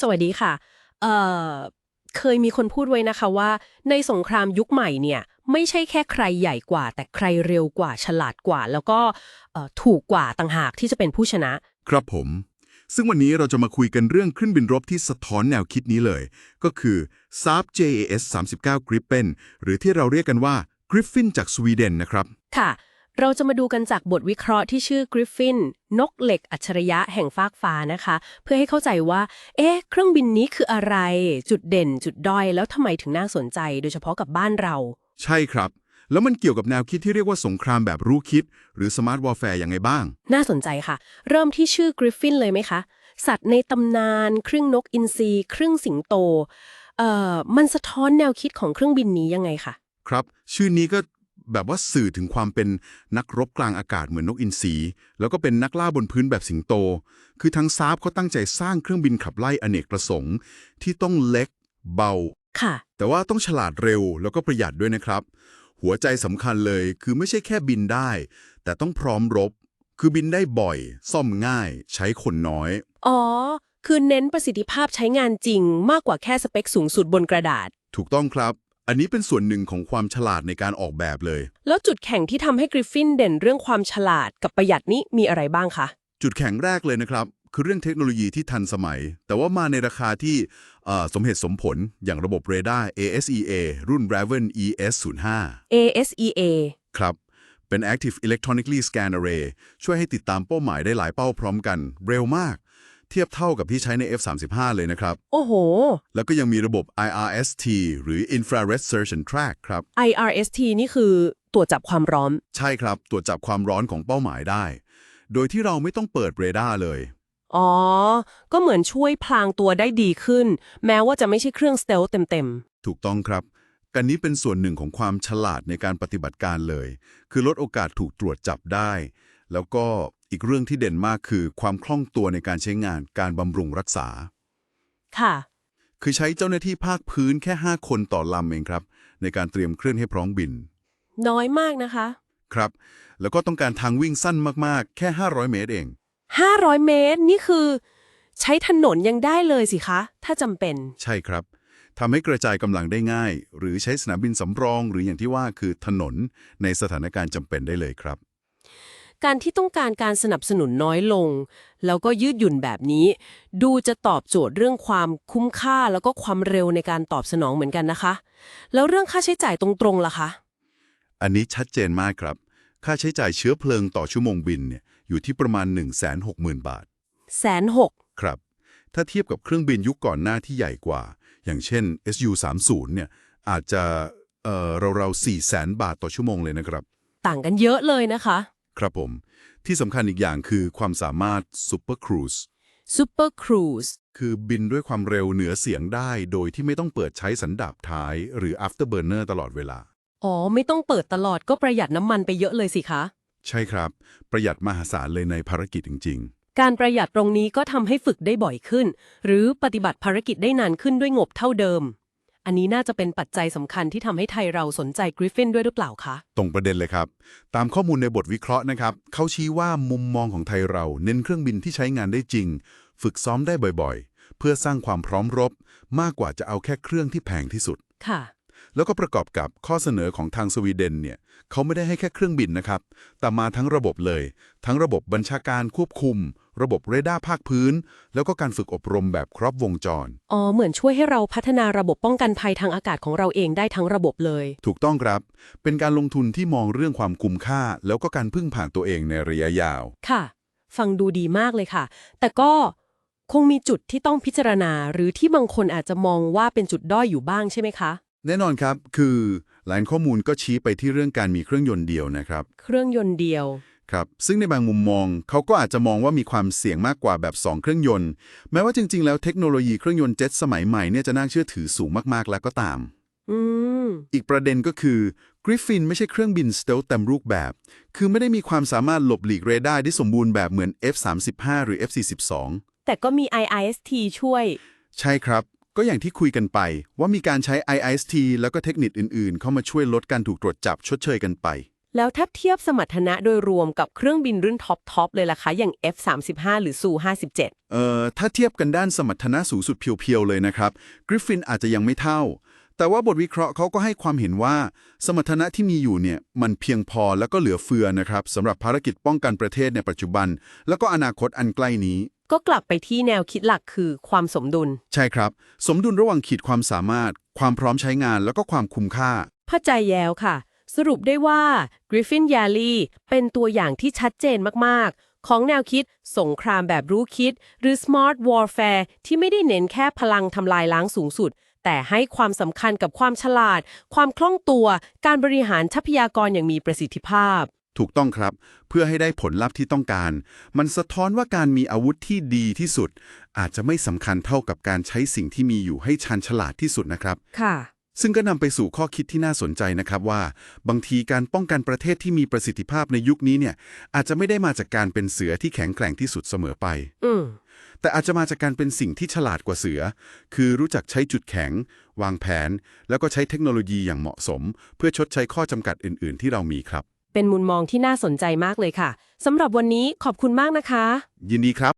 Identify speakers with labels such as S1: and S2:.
S1: สวัสดีค่ะ เอ่อ เคยมีคนพูดไว้นะคะว่า ในสงครามยุคใหม่เนี่ย ไม่ใช่แค่ใครใหญ่กว่า แต่ใครเร็วกว่าฉลาดกว่า แล้วก็เอ่อถูกกว่าต่างหากที่จะเป็นผู้ชนะ
S2: ครับผม ซึ่งวันนี้เราจะมาคุยกันเรื่องเครื่องบินรบที่สะท้อนแนวคิดนี้เลย ก็คือ Saab JAS 39 Gripen หรือที่เราเรียกกันว่า Griffin จากสวีเดนนะครับ
S1: ค่ะ เราจะมาดูกันจากบทวิเคราะห์ที่ชื่อกริฟฟิน นกเหล็กอัจฉริยะแห่งฟากฟ้านะคะ เพื่อให้เข้าใจว่า เอ๊ะ เครื่องบินนี้คืออะไร จุดเด่น จุดด้อย แล้วทำไมถึงน่าสนใจ โดยเฉพาะกับบ้านเรา
S2: ใช่ครับ แล้วมันเกี่ยวกับแนวคิดที่เรียกว่าสงครามแบบรู้คิด หรือ Smart Warfare ยังไงบ้าง
S1: น่าสนใจค่ะ เริ่มที่ชื่อกริฟฟินเลยไหมคะ สัตว์ในตำนาน ครึ่งนกอินทรีครึ่งสิงโต เอ่อ มันสะท้อนแนวคิดของเครื่องบินนี้ยังไงคะ
S2: ครับ ชื่อนี้ก็ แบบว่าสื่อถึงความเป็นนักรบกลางอากาศเหมือนนกอินทรีแล้วก็เป็นนักล่าบนพื้นแบบสิงโต คือทั้งซาบเขาตั้งใจสร้างเครื่องบินขับไล่อเนกประสงค์ ที่ต้องเล็ก เบา
S1: ค่ะ
S2: แต่ว่าต้องฉลาดเร็วแล้วก็ประหยัดด้วยนะครับ หัวใจสำคัญเลยคือไม่ใช่แค่บินได้ แต่ต้องพร้อมรบ คือบินได้บ่อย ซ่อมง่าย ใช้คนน้อย
S1: อ๋อ คือเน้นประสิทธิภาพใช้งานจริง มากกว่าแค่สเปคสูงสุดบนกระดาษ
S2: ถูกต้องครับ อันนี้เป็นส่วนหนึ่งของความฉลาดในการออกแบบเลย
S1: แล้วจุดแข่งที่ทำให้กริฟฟินเด่นเรื่องความฉลาดกับประหยัดนี้มีอะไรบ้างคะ
S2: จุดแข็งแรกเลยนะครับ คือเรื่องเทคโนโลยีที่ทันสมัย แต่ว่ามาในราคาที่เอ่อสมเหตุสมผลอย่างระบบเรดาร์ ASEA รุ่น Raven ES05
S1: ASEA
S2: ครับเป็น Active Electronically Scan Array ช่วยให้ติดตามเป้าหมายได้หลายเป้าพร้อมกัน เร็วมาก เทียบเท่ากับที่ใช้ใน F35 เลยนะครับ
S1: โอ้โห
S2: แล้วก็ยังมีระบบ IRST หรือ Infrared Search and Track ครับ
S1: IRST นี่คือตรวจจับความร้อน
S2: ใช่ครับ ตรวจจับความร้อนของเป้าหมายได้ โดยที่เราไม่ต้องเปิดเรดาร์เลย
S1: อ๋อ ก็เหมือนช่วยพลางตัวได้ดีขึ้น แม้ว่าจะไม่ใช่เครื่องสเตลเต็ม
S2: ถูกต้องครับกันนี้เป็นส่วนหนึ่งของความฉลาดในการปฏิบัติการเลย คือลดโอกาสถูกตรวจจับได้ แล้วก็ อีกเรื่องที่เด่นมากคือความคล่องตัวในการใช้งานการบำรุงรักษา
S1: ๆค่ะ
S2: คือใช้เจ้าหน้าที่ภาคพื้นแค่ 5 คนต่อลำเองครับ ในการเตรียมเครื่องให้พร้อมบิน
S1: น้อยมากนะคะ
S2: ครับ แล้วก็ต้องการทางวิ่งสั้นมากๆ แค่ 500 เมตรเอง
S1: 500 เมตรนี่คือ ใช้ถนนยังได้เลยสิคะ ถ้าจำเป็น
S2: ใช่ครับทำให้กระจายกำลังได้ง่าย หรือใช้สนามบินสำรอง หรืออย่างที่ว่าคือถนนในสถานการณ์จำเป็นได้เลยครับ
S1: การที่ต้องการการสนับสนุนน้อยลง แล้วก็ยืดหยุ่นแบบนี้ ดูจะตอบโจทย์เรื่องความคุ้มค่าแล้วก็ความเร็วในการตอบสนองเหมือนกันนะคะ แล้วเรื่องค่าใช้จ่ายตรงๆล่ะคะ
S2: อันนี้ชัดเจนมากครับ ค่าใช้จ่ายเชื้อเพลิงต่อชั่วโมงบินเนี่ยอยู่ที่ประมาณ 160,000 บาท
S1: แสนหก
S2: ครับ ถ้าเทียบกับเครื่องบินยุคก่อนหน้าที่ใหญ่กว่า อย่างเช่น SU-30 เนี่ยอาจจะเอ่อราวๆ400,000 บาทต่อชั่วโมงเลยนะครับ
S1: ต่างกันเยอะเลยนะคะ
S2: ครับผม ที่สำคัญอีกอย่างคือความสามารถ Super Cruise
S1: Super Cruise
S2: คือบินด้วยความเร็วเหนือเสียงได้โดยที่ไม่ต้องเปิดใช้สันดาปท้าย หรือ afterburner ตลอดเวลา
S1: อ๋อ ไม่ต้องเปิดตลอดก็ประหยัดน้ำมันไปเยอะเลยสิคะ
S2: ใช่ครับ ประหยัดมหาศาลเลยในภารกิจจริง
S1: การประหยัดตรงนี้ก็ทำให้ฝึกได้บ่อยขึ้น หรือปฏิบัติภารกิจได้นานขึ้นด้วยงบเท่าเดิม อันนี้น่าจะเป็นปัจจัยสำคัญที่ทำให้ไทยเราสนใจกริฟฟินด้วยหรือเปล่าคะ
S2: ๆตรงประเด็นเลยครับ ตามข้อมูลในบทวิเคราะห์นะครับ เขาชี้ว่ามุมมองของไทยเราเน้นเครื่องบินที่ใช้งานได้จริง ฝึกซ้อมได้บ่อยๆ เพื่อสร้างความพร้อมรบ มากกว่าจะเอาแค่เครื่องที่แพงที่สุด
S1: ค่ะ
S2: แล้วก็ประกอบกับข้อเสนอของทางสวีเดนเนี่ยเขาไม่ได้ให้แค่เครื่องบินนะครับ แต่มาทั้งระบบเลย ทั้งระบบบัญชาการควบคุม ระบบเรดาร์ภาคพื้น แล้วก็การฝึกอบรมแบบครบวงจร
S1: อ๋อ เหมือนช่วยให้เราพัฒนาระบบป้องกันภัยทางอากาศของเราเองได้ทั้งระบบเลย
S2: ถูกต้องครับ เป็นการลงทุนที่มองเรื่องความคุ้มค่า แล้วก็การพึ่งผ่านตัวเองในระยะยาว
S1: ค่ะ ฟังดูดีมากเลยค่ะ แต่ก็คงมีจุดที่ต้องพิจารณา หรือที่บางคนอาจจะมองว่าเป็นจุดด้อยอยู่บ้างใช่ไหมคะ
S2: แน่นอนครับ คือหลายข้อมูลก็ชี้ไปที่เรื่องการมีเครื่องยนต์เดียวนะครับ
S1: เครื่องยนต์เดียว
S2: ครับ ซึ่งในบางมุมมองเขาก็อาจจะมองว่ามีความเสี่ยงมากกว่าแบบ 2 เครื่องยนต์ แม้ว่าจริง ๆ แล้วเทคโนโลยีเครื่องยนต์เจ็ตสมัยใหม่เนี่ยจะน่าเชื่อถือสูงมากๆแล้วก็ตาม
S1: อืม
S2: อีกประเด็นก็คือ Griffin ไม่ใช่เครื่องบินสเตลเต็มรูปแบบ คือไม่ได้มีความสามารถหลบหลีกเรดาร์ได้สมบูรณ์แบบเหมือน F35 หรือ F42
S1: แต่ก็มี IIST ช่วย
S2: ใช่ครับ ก็อย่างที่คุยกันไปว่ามีการใช้ IIST แล้วก็เทคนิคอื่นๆ เข้ามาช่วยลดการถูกตรวจจับชดเชยกันไป
S1: แล้วถ้าเทียบสมรรถนะโดยรวมกับเครื่องบินรุ่นท็อปทอปเลยล่ะคะ อย่าง F35 หรือ Su-57
S2: เอ่อ ถ้าเทียบกันด้านสมรรถนะสูงสุดเพียวๆเลยนะครับกริฟฟินอาจจะยังไม่เท่า แต่ว่าบทวิเคราะห์เขาก็ให้ความเห็นว่า สมรรถนะที่มีอยู่เนี่ยมันเพียงพอแล้วก็เหลือเฟือนะครับสำหรับภารกิจป้องกันประเทศในปัจจุบัน แล้วก็อนาคตอันใกล้นี้
S1: ก็กลับไปที่แนวคิดหลักคือความสมดุล
S2: ใช่ครับ สมดุลระหว่างขีดความสามารถ ความพร้อมใช้งานแล้วก็ความคุ้มค่า
S1: พ่อใจแย้วค่ะ สรุปได้ว่า Griffin y a l y เป็นตัวอย่างที่ชัดเจนมากๆ ของแนวคิดสงครามแบบรู้คิด หรือ Smart Warfare ที่ไม่ได้เน้นแค่พลังทำลายล้างสูงสุด แต่ให้ความสำคัญกับความฉลาด ความคล่องตัว การบริหารทรัพยากรอย่างมีประสิทธิภาพ
S2: ถูกต้องครับ เพื่อให้ได้ผลลัพธ์ที่ต้องการ มันสะท้อนว่าการมีอาวุธที่ดีที่สุด อาจจะไม่สำคัญเท่ากับการใช้สิ่งที่มีอยู่ให้ชันฉลาดที่สุดนะครับ
S1: ค่ะ
S2: ซึ่งก็นำไปสู่ข้อคิดที่น่าสนใจนะครับว่า บางทีการป้องกันประเทศที่มีประสิทธิภาพในยุคนี้เนี่ย อาจจะไม่ได้มาจากการเป็นเสือที่แข็งแกร่งที่สุดเสมอไป
S1: อืม
S2: แต่อาจจะมาจากการเป็นสิ่งที่ฉลาดกว่าเสือ คือรู้จักใช้จุดแข็ง วางแผน แล้วก็ใช้เทคโนโลยีอย่างเหมาะสม เพื่อชดใช้ข้อจำกัดอื่น ๆ ที่เรามีครับ
S1: เป็นมุมมองที่น่าสนใจมากเลยค่ะสำหรับวันนี้ขอบคุณมากนะคะ
S2: ยินดีครับ